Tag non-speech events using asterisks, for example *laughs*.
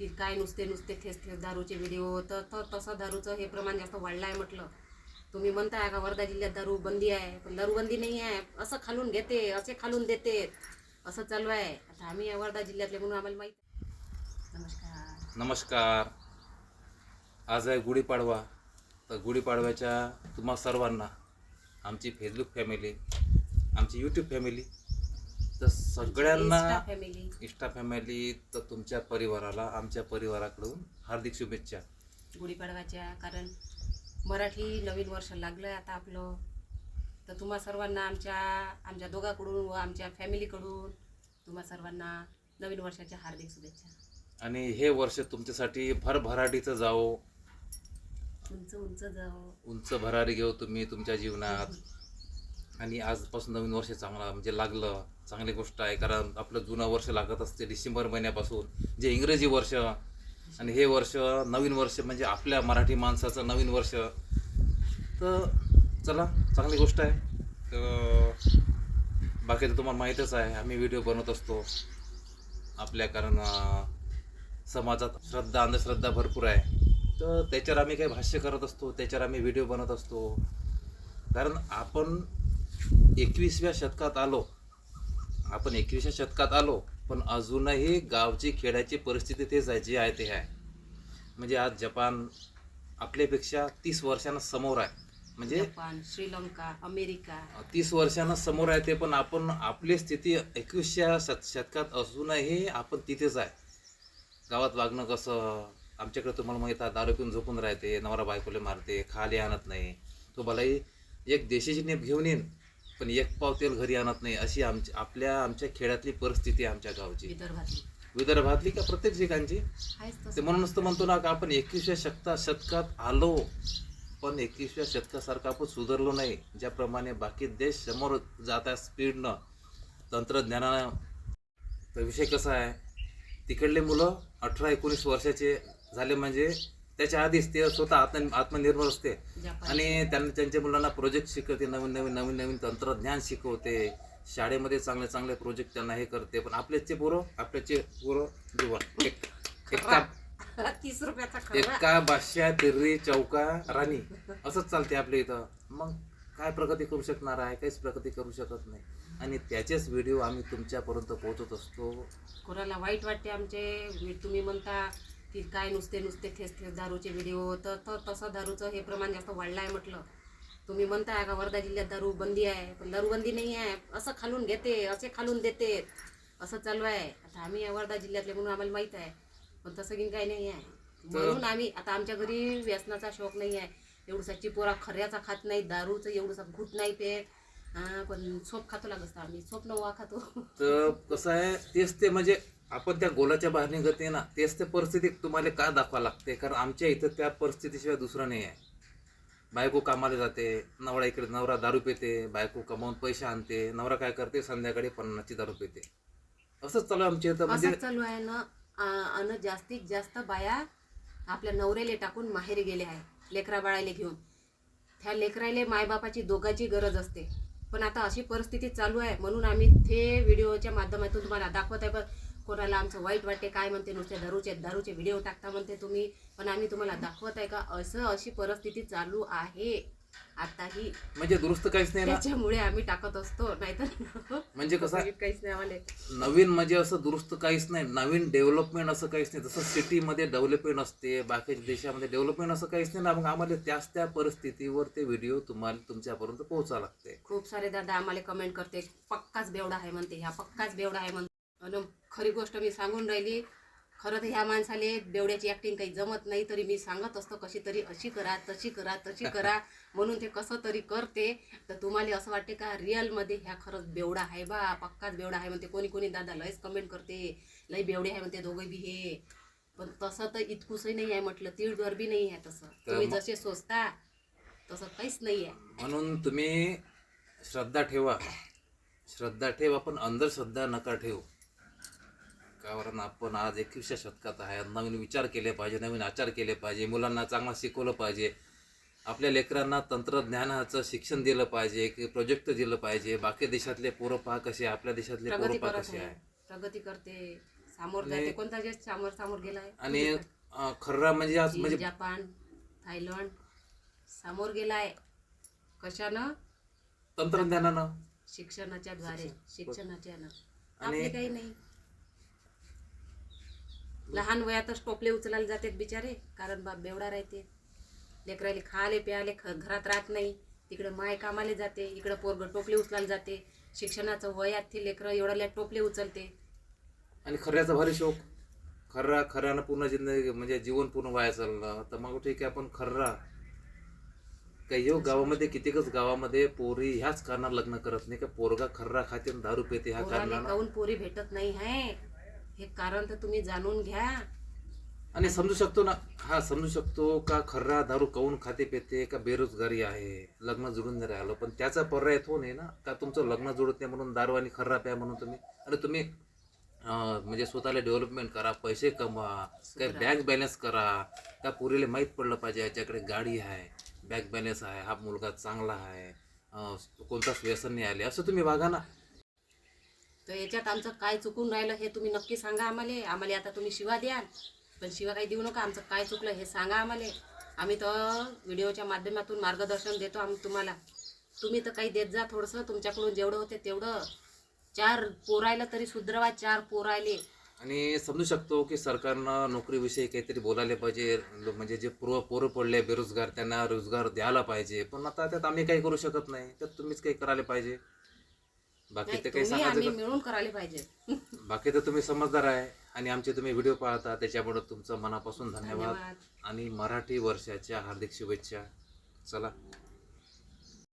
की काय नुसते नुसते थेच थेस दारूचे व्हिडिओ तर तर तसं दारूचं हे प्रमाण जास्त वाढलं आहे म्हटलं. तुम्ही म्हणताय का वर्धा जिल्ह्यात दारू बंदी आहे पण दारू बंदी नाही आहे. असं खालून घेते असे खालून देते. असं चालू आहे. आता आम्ही वर्धा जिल्ह्यातले म्हणून आम्हाला माहीत नमस्कार. नमस्कार. आज आहे गुढीपाडवा. तर गुढीपाडव्याच्या तुम्हा सर्वांना आमची फेसबुक फॅमिली आमची यूट्यूब फॅमिली तर सगळ्यांना इष्टा फॅमिली तर तुमच्या परिवाराला आमच्या परिवाराकडून हार्दिक शुभेच्छा. गुढीपाडव्याच्या कारण मराठी नवीन वर्ष लागलं आहे आता आपलं. तर तुम्हा सर्वांना आमच्या आमच्या दोघाकडून व आमच्या फॅमिलीकडून तुम्हा सर्वांना नवीन वर्षाच्या हार्दिक शुभेच्छा. आणि हे वर्ष तुमच्यासाठी भरभराटीचं जावो. उंच उंच जाओ उंच भरारी घेऊ तुम्ही तुमच्या जीवनात. आणि आजपासून नवीन वर्ष चांगला म्हणजे लागलं चांगली गोष्ट आहे. कारण आपलं जुनं वर्ष लागत असते डिसेंबर महिन्यापासून जे इंग्रजी वर्ष आणि हे वर्ष नवीन वर्ष म्हणजे आपल्या मराठी माणसाचं नवीन वर्ष. तर चला चांगली गोष्ट आहे. तर बाकी तर तुम्हाला माहीतच आहे आम्ही व्हिडिओ बनवत असतो. आपल्या कारण समाजात श्रद्धा अंधश्रद्धा भरपूर आहे. तर त्याच्यावर आम्ही काही भाष्य करत असतो त्याच्यावर आम्ही व्हिडिओ बनवत असतो. कारण आपण एकविसव्या शतकात आलो. आपण एकविसव्या शतकात आलो पण अजूनही गावची खेड्याची परिस्थिती तेच आहे जी आहे ते आहे. म्हणजे आज जपान आपल्यापेक्षा तीस वर्षांना समोर आहे. म्हणजे जपान श्रीलंका अमेरिका. तीस वर्षांना समोर आहे ते पण आपण आपली स्थिती एकवीसच्या शत शतकात असूनही आपण तिथेच आहे. गावात वागणं कसं? आमच्याकडे तुम्हाला माहीत आहे दारू पिऊन झोपून राहते नवरा बायकोले मारते खाली आणत नाही. तो भलाही एक देशाची नेप घेऊन येईन. पण एक पाव तेल घरी आणत नाही अशी आमची आपल्या आमच्या खेड्यातली परिस्थिती आहे आमच्या गावची. विदर्भातली. विदर्भातली का प्रत्येक ठिकाणची? आहेच ते तसं म्हणूनच तर म्हणतो ना का आपण एकविसव्या शतका शतकात आलो पण एकविसव्या शतकासारखं आपण सुधारलो नाही. ज्याप्रमाणे बाकी देश समोर जात आहे स्पीडनं तंत्रज्ञानानं. तर विषय कसा आहे? तिकडले मुलं अठरा एकोणीस वर्षाचे झाले म्हणजे त्याच्या आधीच ते स्वतः आत्म आत्मनिर्भर असते. आणि त्यांना त्यांच्या मुलांना प्रोजेक्ट शिकवते नवीन नवीन नवीन नवीन तंत्रज्ञान शिकवते. शाळेमध्ये चांगले चांगले प्रोजेक्ट त्यांना हे करते. पण आपल्याचे पोरं आपल्याचे पोरं जीवन एक एका *laughs* तीस रुपयाचा एका बादशा तिर्री चौका राणी. असंच चालते आपल्या इथं. मग काय प्रगती करू शकणार आहे? काहीच प्रगती करू शकत नाही. आणि त्याचेच व्हिडिओ आम्ही तुमच्यापर्यंत पोहोचत असतो. कोणाला वाईट वाटते आमचे तुम्ही म्हणता की काय नुसते नुसते थेस थेस दारूचे व्हिडिओ तर तर तसं दारूचं हे प्रमाण जास्त वाढलं आहे म्हटलं. तुम्ही म्हणताय का वर्धा जिल्ह्यात दारू बंदी आहे. पण दारू बंदी नाही आहे. असं खालून घेते असे खालून देते. असं चालू आहे. आता आम्ही या वर्धा जिल्ह्यातले म्हणून आम्हाला माहीत आहे. पण तसं की काही नाही आहे. म्हणून आम्ही आता आमच्या घरी व्यसनाचा शौक नाही आहे. एवढसा चिपोरा खऱ्याचा खात नाही दारूचं एवढंसा घुट नाही पे हा, पण सोप खातो लागत आम्ही. सोप नवा खातो तर कसं आहे तेच ते म्हणजे आपण त्या गोलाच्या बाहेर निघते ना तेच ते परिस्थिती तुम्हाला का दाखवा लागते? कारण आमच्या इथं त्या परिस्थितीशिवाय दुसरं नाही आहे. बायको कामाला जाते नवरा इकडे नवरा दारू पिते बायको कमावून पैसे आणते नवरा काय करते? संध्याकाळी पन्नासची दारू पिते. असंच चालू आहे आमच्या इथं. म्हणजे असंच चालू आहे ना. आ- अन जास्तीत जास्त बाया आपल्या नवऱ्याले टाकून माहेरी गेले आहे लेकरा बाळाले घेऊन. त्या लेकराले मायबापाची दोघांची गरज असते. पण आता अशी परिस्थिती चालू आहे. म्हणून आम्ही ते व्हिडिओच्या माध्यमातून तुम्हाला दाखवत आहे. पण कोणाला आमचं वाईट वाटते काय म्हणते नुसते दारूचे दारूचे व्हिडिओ टाकता म्हणते तुम्ही. पण आम्ही तुम्हाला दाखवत आहे का? असं अशी परिस्थिती चालू आहे. आताही म्हणजे दुरुस्त काहीच नाही ना? त्याच्यामुळे आम्ही टाकत असतो नाहीतर म्हणजे कसं? *laughs* काहीच नाही आम्हाला. नवीन म्हणजे असं दुरुस्त काहीच नाही. नवीन डेव्हलपमेंट असं काहीच नाही. जसं सिटीमध्ये डेव्हलपमेंट असते बाकीच्या देशामध्ये डेव्हलपमेंट असं काहीच नाही ना? मग आम्हाला त्याच त्या परिस्थितीवर ते व्हिडिओ तुम्हाला तुमच्यापर्यंत पोहोचावं लागते खूप सारे दादा आम्हाला कमेंट करते. पक्काच बेवडा आहे म्हणते ह्या पक्काच बेवडा आहे म्हणते. आणि खरी गोष्ट मी सांगून राहिली खरं तर ह्या माणसाले बेवड्याची ॲक्टिंग काही जमत नाही तरी मी सांगत असतो कशी तरी अशी करा तशी करा तशी *laughs* करा म्हणून ते कसं तरी करते. तर तुम्हाला असं वाटते का रिअलमध्ये ह्या खरंच बेवडा आहे बा पक्काच बेवडा आहे म्हणते. कोणी कोणी दादा लयच कमेंट करते लय बेवडे आहे म्हणते दोघे बी हे. पण तसं तर इतकुसही नाही आहे म्हटलं तीळद्वार बी नाही आहे तसं. तुम्ही जसे सोचता तसं काहीच नाही आहे. म्हणून तुम्ही श्रद्धा ठेवा. श्रद्धा ठेवा पण अंधश्रद्धा नका ठेवू. कारण आपण आज एकविसच्या शतकात आहे. नवीन विचार केले पाहिजे नवीन आचार केले पाहिजे मुलांना चांगलं शिकवलं पाहिजे. आपल्या लेकरांना तंत्रज्ञानाचं शिक्षण दिलं पाहिजे की प्रोजेक्ट दिलं पाहिजे. बाकी देशातले पोरं पहा कसे आहे, आपल्या देशातले पोरं पहा कसे आहे. आहे. प्रगती करते सामोर आणि- जाते कोणता देश सामोर सामोर गेलाय? आणि अं, खर्रा म्हणजे आज चीन, म्हणजे जपान थायलंड सामोर गेलाय. कशानं? तंत्रज्ञानानं. शिक्षणाच्या द्वारे शिक्षणाच्या आणि- आपले काही नाही. लहान वयातच टोपले उचलायला जातात बिचारे कारण बाप बेवडा राहते. लेकराले खाले प्याले ख घरात राहत नाही. तिकडे माय कामाले जाते इकडे पोरग टोपले उचलायला जाते. शिक्षणाचं वयात ते लेकरं एवढ्या टोपले उचलते. आणि खऱ्याचा भारी शोक. खर्रा खऱ्यानं पूर्ण जिंदगी म्हणजे जीवन पूर्ण वाया चाललं. तर मग ठीक आहे आपण खर्रा. काही हो गावामध्ये कितीकच गावामध्ये पोरी ह्याच कारणाला लग्न करत नाही. का पोरगा खर्रा खाते दारू पिते ह्या पोराले कारणानं? काऊन पोरी भेटत नाही है? हे कारण तर तुम्ही जाणून घ्या. आणि समजू शकतो ना हा समजू शकतो का खर्रा दारू काऊन खाते पिते का बेरोजगारी आहे लग्न जुळून नाही राहिलं पण त्याचा पर्याय तो नाही ना का तुमचं लग्न जुळत नाही म्हणून दारू आणि खर्रा प्या म्हणून तुम्ही. आणि तुम्ही म्हणजे स्वतःला डेव्हलपमेंट करा पैसे कमवा काही बँक बॅलन्स करा त्या पुरीला माहीत पडलं पाहिजे याच्याकडे गाडी आहे बँक बॅलन्स आहे हा मुलगा चांगला आहे कोणताच व्यसन नाही आले असं तुम्ही वागा ना. तर याच्यात आमचं काय चुकून राहिलं हे तुम्ही नक्की सांगा आम्हाला. आम्हाला आता तुम्ही शिवा द्याल. पण शिवा काही देऊ नका आमचं काय चुकलं हे सांगा आम्हाला. आम्ही तर व्हिडिओच्या माध्यमातून मार्गदर्शन देतो आम्ही तुम्हाला. तुम्ही तर काही देत जा थोडंसं तुमच्याकडून जेवढं होते तेवढं. चार पोरायला तरी सुधरवा चार पोरायले. आणि समजू शकतो की सरकारनं नोकरीविषयी काहीतरी बोलायला पाहिजे. लो- म्हणजे जे पूर्व पोरं पडले बेरोजगार त्यांना रोजगार द्यायला पाहिजे. पण आता त्यात आम्ही काही करू शकत नाही. तर तुम्हीच काही करायला पाहिजे. बाकी तर काही तुम्ही आम्ही सांगायचं मिळून करायला पाहिजे. बाकी तर तुम्ही समजदार आहे आणि आमचे तुम्ही व्हिडिओ पाहता त्याच्यामुळे तुमचं मनापासून धन्यवाद. धन्यवाद. आणि मराठी वर्षाच्या हार्दिक शुभेच्छा. चला.